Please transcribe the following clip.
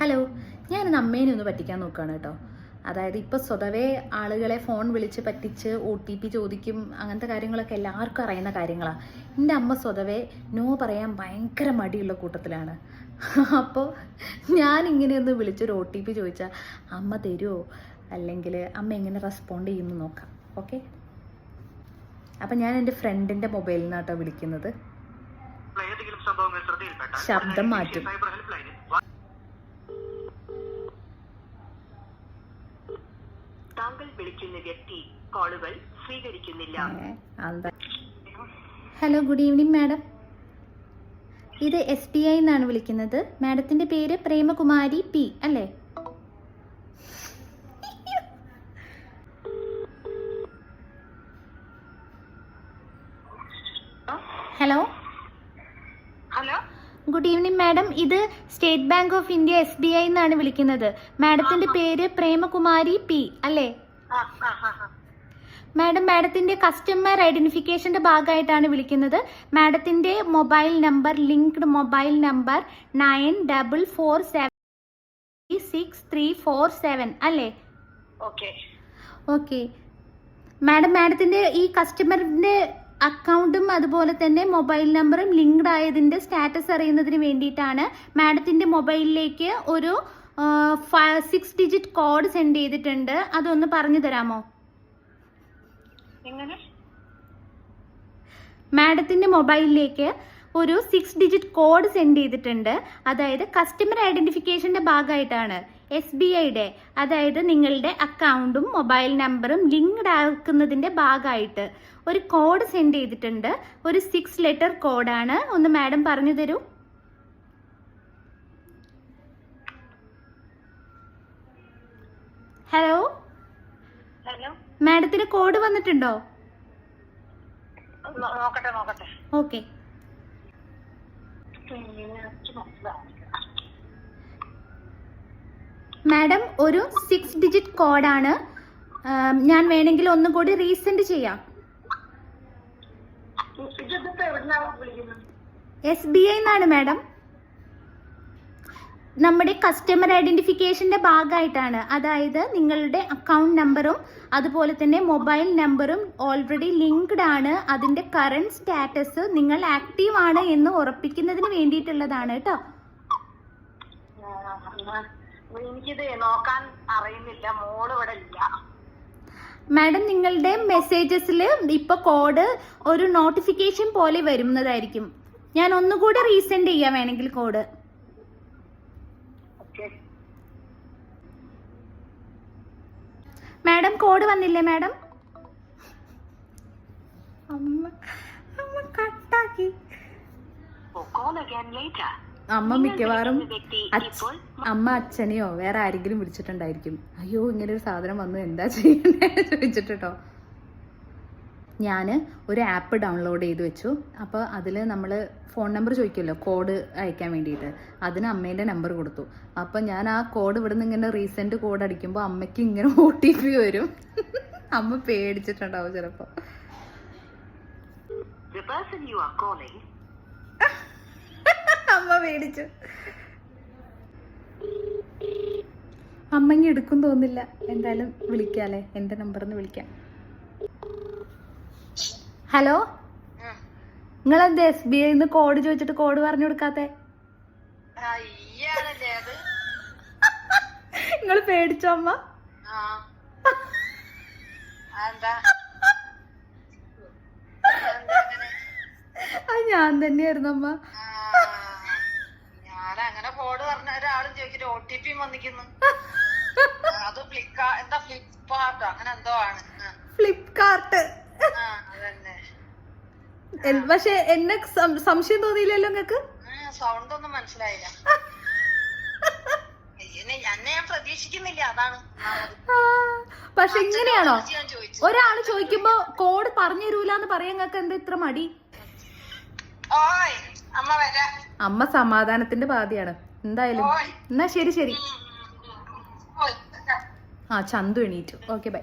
Hello ഞാനിന്ന് അമ്മേനെ ഒന്ന് പറ്റിക്കാൻ നോക്കുകയാണ് കേട്ടോ. അതായത് ഇപ്പോൾ സ്വതവേ ആളുകളെ ഫോൺ വിളിച്ച് പറ്റിച്ച് ഒ ടി പി ചോദിക്കും അങ്ങനത്തെ കാര്യങ്ങളൊക്കെ എല്ലാവർക്കും അറിയുന്ന കാര്യങ്ങളാണ് എന്റെ അമ്മ സ്വതവേ നോ പറയാൻ ഭയങ്കര മടിയുള്ള കൂട്ടത്തിലാണ്. അപ്പോൾ ഞാനിങ്ങനെ ഒന്ന് വിളിച്ചൊരു ഒ ടി പി ചോദിച്ചാൽ അമ്മ തരുമോ അല്ലെങ്കിൽ അമ്മ എങ്ങനെ റെസ്പോണ്ട് ചെയ്യുമെന്ന് നോക്കാം. ഓക്കെ അപ്പം ഞാൻ എന്റെ ഫ്രണ്ടിന്റെ മൊബൈലിൽ നിന്നാട്ടോ വിളിക്കുന്നത്. ശബ്ദം മാറ്റും. താങ്കൾ വിളിക്കുന്ന വ്യക്തി കോളുകൾ സ്വീകരിക്കുന്നില്ല. Hello good evening madam. ഇത് എസ് ബി ഐ എന്നാണ് വിളിക്കുന്നത്. മാഡത്തിന്റെ പേര് പ്രേമകുമാരി പി അല്ലേ? ഹലോ? ഗുഡ് ഈവനിങ് മാഡം ഇത് State Bank of India S B I എന്നാണ് വിളിക്കുന്നത്. മാഡത്തിന്റെ പേര് പ്രേമകുമാരി പി അല്ലേ. മാഡം മാഡത്തിന്റെ കസ്റ്റമർ ഐഡന്റിഫിക്കേഷന്റെ ഭാഗമായിട്ടാണ് വിളിക്കുന്നത്. മാഡത്തിന്റെ mobile number linked mobile number nine double four seven six three four seven അല്ലേ? ഓക്കെ മാഡം മാഡത്തിന്റെ ഈ കസ്റ്റമറിന്റെ അക്കൗണ്ടും അതുപോലെ തന്നെ മൊബൈൽ നമ്പറും ലിങ്ക്ഡ് ആയതിന്റെ സ്റ്റാറ്റസ് അറിയുന്നതിന് വേണ്ടിയിട്ടാണ് മാഡത്തിന്റെ മൊബൈലിലേക്ക് ഒരു സിക്സ് ഡിജിറ്റ് കോഡ് സെൻഡ് ചെയ്തിട്ടുണ്ട്. അതൊന്ന് പറഞ്ഞു തരാമോ? എങ്ങനെ? മാഡത്തിന്റെ മൊബൈലിലേക്ക് ഒരു സിക്സ് ഡിജിറ്റ് കോഡ് സെൻഡ് ചെയ്തിട്ടുണ്ട്. അതായത് കസ്റ്റമർ ഐഡന്റിഫിക്കേഷന്റെ ഭാഗമായിട്ടാണ്. എസ് ബി ഐയുടെ അതായത് നിങ്ങളുടെ അക്കൗണ്ടും മൊബൈൽ നമ്പറും ലിങ്ക്ഡ് ആക്കുന്നതിന്റെ ഭാഗമായിട്ട് ഒരു കോഡ് സെൻഡ് ചെയ്തിട്ടുണ്ട്. ഒരു സിക്സ് ലെറ്റർ കോഡാണ് ഒന്ന് മാഡം പറഞ്ഞു തരൂ. ഹലോ ഹലോ മാഡത്തിന് കോഡ് വന്നിട്ടുണ്ടോ? നോക്കട്ടെ നോക്കട്ടെ. ഓക്കെ. മാഡം ഒരു സിക്സ് ഡിജിറ്റ് കോഡാണ്. ഞാൻ വേണമെങ്കിൽ ഒന്നും കൂടി റീസെൻഡ് ചെയ്യാം. എസ് ബി ഐ എന്നാണ് മാഡം. നമ്മുടെ കസ്റ്റമർ ഐഡന്റിഫിക്കേഷന്റെ ഭാഗമായിട്ടാണ്. അതായത് നിങ്ങളുടെ അക്കൗണ്ട് നമ്പറും അതുപോലെ തന്നെ മൊബൈൽ നമ്പറും ഓൾറെഡി ലിങ്ക്ഡ് ആണ്. അതിന്റെ കറണ്ട് സ്റ്റാറ്റസ് നിങ്ങൾ ആക്റ്റീവ് ആണ് എന്ന് ഉറപ്പിക്കുന്നതിന് വേണ്ടിയിട്ടുള്ളതാണ് കേട്ടോ. എനിക്കിത് നോക്കാൻ അറിയുന്നില്ല മോൾ ഇവിടെ ഇല്ല. മാഡം നിങ്ങളുടെ മെസ്സേജസിൽ ഇപ്പൊ കോഡ് ഒരു നോട്ടിഫിക്കേഷൻ പോലെ വരുന്നതായിരിക്കും. ഞാൻ ഒന്നുകൂടെ റീസെൻഡ് ചെയ്യാം വേണമെങ്കിൽ കോഡ്. മാഡം കോഡ് വന്നില്ലേ മാഡം? അമ്മ അമ്മ കട്ടാക്കി. അമ്മ മിക്കവാറും അമ്മ അച്ഛനെയോ വേറെ ആരെങ്കിലും വിളിച്ചിട്ടുണ്ടായിരിക്കും. അയ്യോ ഇങ്ങനെ ഒരു സാധനം വന്നു. എന്താ ചെയ്യണ്ടേ ചോദിച്ചിട്ടോ ഞാൻ ഒരു ആപ്പ് ഡൗൺലോഡ് ചെയ്ത് വെച്ചു. അപ്പോൾ അതിൽ നമ്മൾ ഫോൺ നമ്പർ ചോദിക്കുമല്ലോ കോഡ് അയക്കാൻ വേണ്ടിയിട്ട്. അതിന് അമ്മേന്റെ നമ്പർ കൊടുത്തു. അപ്പോൾ ഞാൻ ആ കോഡ് ഇവിടെ നിന്ന് ഇങ്ങനെ റീസെന്റ് കോഡ് അടിക്കുമ്പോൾ അമ്മയ്ക്ക് ഇങ്ങനെ ഒ ടി പി വരും. അമ്മ പേടിച്ചിട്ടുണ്ടാവും ചിലപ്പോൾ the person you are calling അമ്മ മേടിച്ചു. അമ്മങ്ങി എടുക്കും തോന്നില്ല. എന്തായാലും വിളിക്കാല്ലേ? എന്റെ നമ്പറിന്ന് വിളിക്കാം. ഹലോ? നിങ്ങളെന്താ എസ് ബി ഐന്ന് കോഡ് ചോദിച്ചിട്ട് കോഡ് പറഞ്ഞു കൊടുക്കാത്തെ? നിങ്ങൾ പേടിച്ചോ അമ്മ? എന്താ ഞാൻ തന്നെയായിരുന്നു അമ്മ ഞാൻ അങ്ങനെ കോഡ് പറഞ്ഞ ചോദിച്ചിട്ട് ഒ ടി പി വന്നിക്കുന്നു അത് ഫ്ലിപ്കാ എന്താ ഫ്ലിപ്കാർട്ടോ അങ്ങനെ എന്തോ ആണ്. ഫ്ലിപ്കാർട്ട് പക്ഷെ എന്നെ സംശയം തോന്നിയില്ലല്ലോ നിങ്ങക്ക് സൗണ്ട് ഒന്നും മനസ്സിലായില്ല. എന്നെ ഞാൻ പ്രതീക്ഷിക്കുന്നില്ല അതാണ്. പക്ഷെ ഇങ്ങനെയാണോ? ഒരാൾ ചോദിക്കുമ്പോ കോഡ് പറഞ്ഞു തരൂലെന്ന് പറയാൻ നിങ്ങൾക്ക് എന്താ ഇത്ര മടി? അമ്മ സമാധാനത്തിന്റെ പാതിയാണ്. എന്തായാലും. എന്നാ ശരി ശരി. ആ ചന്തു എണീറ്റു. Okay bye.